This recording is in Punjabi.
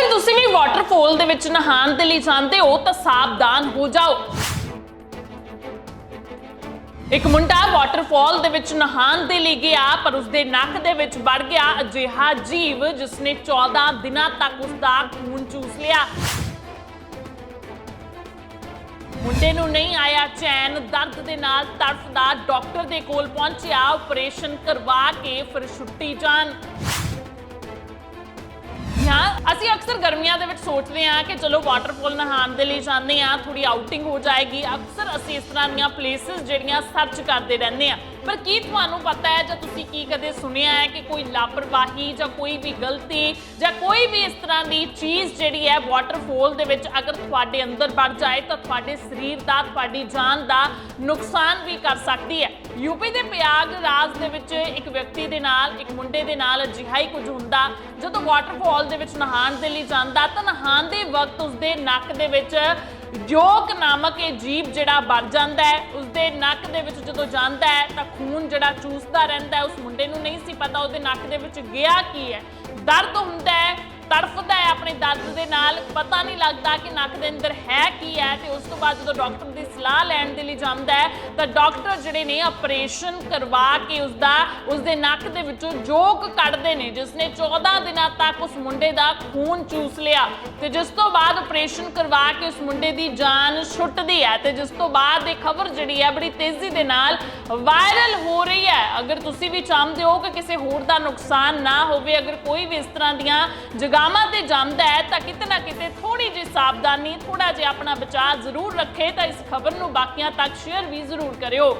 ਅਗਰ ਤੁਸੀਂ ਵੀ ਵਾਟਰਫਾਲ ਦੇ ਵਿੱਚ ਨਹਾਉਣ ਦੇ ਲਈ ਜਾਂਦੇ ਹੋ ਤਾਂ ਸਾਵਧਾਨ ਹੋ ਜਾਓ। ਇੱਕ ਮੁੰਡਾ ਵਾਟਰਫਾਲ ਦੇ ਵਿੱਚ ਨਹਾਉਣ ਦੇ ਲਈ ਗਿਆ, ਪਰ ਉਸਦੇ ਨੱਕ ਦੇ ਵਿੱਚ ਵੜ ਗਿਆ ਅਜਿਹਾ ਜੀਵ ਜਿਸ 14 ਦਿਨਾਂ ਤੱਕ ਉਸਦਾ ਖੂਨ ਚੂਸ ਲਿਆ। ਮੁੰਡੇ ਨੂੰ ਨਹੀਂ ਆਇਆ, ਚੈਨ ਦਰਦ ਦੇ ਨਾਲ ਤੜਫਦਾ ਡਾਕਟਰ ਦੇ ਕੋਲ ਪਹੁੰਚਿਆ ਆਪਰੇਸ਼ਨ ਕਰਵਾ ਕੇ ਫਿਰ ਛੁੱਟੀ ਜਾਣ। ਅਕਸਰ ਗਰਮੀਆਂ ਦੇ ਵਿੱਚ ਸੋਚਦੇ ਹਾਂ ਕਿ ਚਲੋ ਵਾਟਰਫਾਲ ਨਹਾਉਣ ਦੇ ਲਈ ਜਾਂਦੇ ਹਾਂ ਥੋੜੀ ਆਊਟਿੰਗ ਹੋ ਜਾਏਗੀ। ਅਕਸਰ ਅਸੀਂ ਇਸ ਤਰ੍ਹਾਂ ਦੀਆਂ ਪਲੇਸਿਸ ਜਿਹੜੀਆਂ ਸਰਚ ਕਰਦੇ ਰਹਿੰਦੇ ਹਾਂ। ਪਰ ਕੀ ਤੁਹਾਨੂੰ ਪਤਾ ਹੈ ਜਾਂ ਤੁਸੀਂ ਕੀ ਕਦੇ ਸੁਣਿਆ ਹੈ ਕਿ ਕੋਈ ਲਾਪਰਵਾਹੀ ਜਾਂ ਕੋਈ ਵੀ ਗਲਤੀ ਜਾਂ ਕੋਈ ਵੀ ਇਸ ਤਰ੍ਹਾਂ ਦੀ ਚੀਜ਼ ਜਿਹੜੀ ਹੈ ਵਾਟਰਫੋਲ ਦੇ ਵਿੱਚ ਅਗਰ ਤੁਹਾਡੇ ਅੰਦਰ ਵੜ ਜਾਏ ਤਾਂ ਤੁਹਾਡੇ ਸਰੀਰ ਦਾ, ਤੁਹਾਡੀ ਜਾਨ ਦਾ ਨੁਕਸਾਨ ਵੀ ਕਰ ਸਕਦੀ ਹੈ। ਯੂਪੀ ਦੇ ਪਿਆਗ ਰਾਜ ਦੇ ਵਿੱਚ ਇੱਕ ਵਿਅਕਤੀ ਦੇ ਨਾਲ, ਇੱਕ ਮੁੰਡੇ ਦੇ ਨਾਲ ਅਜਿਹਾ ਹੀ ਕੁਝ ਹੁੰਦਾ, ਜਦੋਂ ਵਾਟਰਫਾਲ ਦੇ ਵਿੱਚ ਨਹਾਉਣ ਦੇ ਲਈ ਜਾਂਦਾ ਤਾਂ ਨਹਾਉਣ ਦੇ ਵਕਤ ਉਸਦੇ ਨੱਕ ਦੇ ਵਿੱਚ ਜੋਕ ਨਾਮਕ ਇਹ ਜੀਵ ਜਿਹੜਾ ਵੜ ਜਾਂਦਾ ਹੈ, ਉਸਦੇ ਨੱਕ ਦੇ ਵਿੱਚ ਜਦੋਂ ਜਾਂਦਾ ਹੈ, ਤਾਂ ਖੂਨ ਜਿਹੜਾ ਚੂਸਦਾ ਰਹਿੰਦਾ ਹੈ, ਉਸ ਮੁੰਡੇ ਨੂੰ ਨਹੀਂ ਸੀ ਪਤਾ ਉਹਦੇ ਨੱਕ ਦੇ ਵਿੱਚ ਗਿਆ ਕੀ ਹੈ। ਦਰਦ ਹੁੰਦਾ ਹੈ, ਤੜਫਦਾ ਆਪਣੇ ਦਰਦ ਦੇ ਨਾਲ ਪਤਾ ਨਹੀਂ ਲੱਗਦਾ ਕਿ ਨੱਕ ਦੇ ਅੰਦਰ ਹੈ ਕੀ ਹੈ ਤੇ ਉਸ ਤੋਂ ਬਾਅਦ ਜਦੋਂ ਡਾਕਟਰ ਦੀ ਸਲਾਹ ਲੈਣ ਦੇ ਲਈ ਜਾਂਦਾ ਹੈ, ਤਾਂ ਡਾਕਟਰ ਜਿਹੜੇ ਨੇ ਆਪਰੇਸ਼ਨ ਕਰਵਾ ਕੇ ਉਸਦਾ, ਉਸਦੇ ਨੱਕ ਦੇ ਵਿੱਚੋਂ ਜੋਕ ਕੱਢਦੇ ਨੇ ਜਿਸ ਨੇ 14 ਦਿਨਾਂ ਤੱਕ ਉਸ ਮੁੰਡੇ ਦਾ ਖੂਨ ਚੂਸ ਲਿਆ ਤੇ ਜਿਸ ਤੋਂ ਬਾਅਦ ਆਪਰੇਸ਼ਨ ਕਰਵਾ ਕੇ ਉਸ ਮੁੰਡੇ ਦੀ ਜਾਨ ਛੁੱਟਦੀ ਹੈ ਤੇ ਜਿਸ ਤੋਂ ਬਾਅਦ ਇਹ ਖਬਰ ਜਿਹੜੀ ਹੈ ਬੜੀ ਤੇਜ਼ੀ ਦੇ ਨਾਲ ਵਾਇਰਲ ਹੋ ਰਹੀ ਹੈ। ਅਗਰ ਤੁਸੀਂ ਵੀ ਚਾਹੁੰਦੇ ਹੋ ਕਿ ਕਿਸੇ ਹੋਰ ਦਾ ਨੁਕਸਾਨ ਨਾ ਹੋਵੇ, ਅਗਰ ਕੋਈ ਵੀ ਇਸ ਤਰ੍ਹਾਂ ਦੀਆਂ ਜਗਾਵਾਂ ਤੇ ਜਾਂਦਾ ਹੈ, ਤਾਂ ਕਿਤੇ ਨਾ ਕਿਤੇ ਥੋੜੀ ਜਿਹੀ ਸਾਵਧਾਨੀ ਥੋੜਾ ਜਿਹਾ ਆਪਣਾ ਬਚਾਅ ਜ਼ਰੂਰ ਰੱਖੇ, ਤਾਂ ਇਸ ਖਬਰ ਨੂੰ ਬਾਕੀਆਂ ਤੱਕ ਸ਼ੇਅਰ ਵੀ ਜ਼ਰੂਰ ਕਰਿਓ।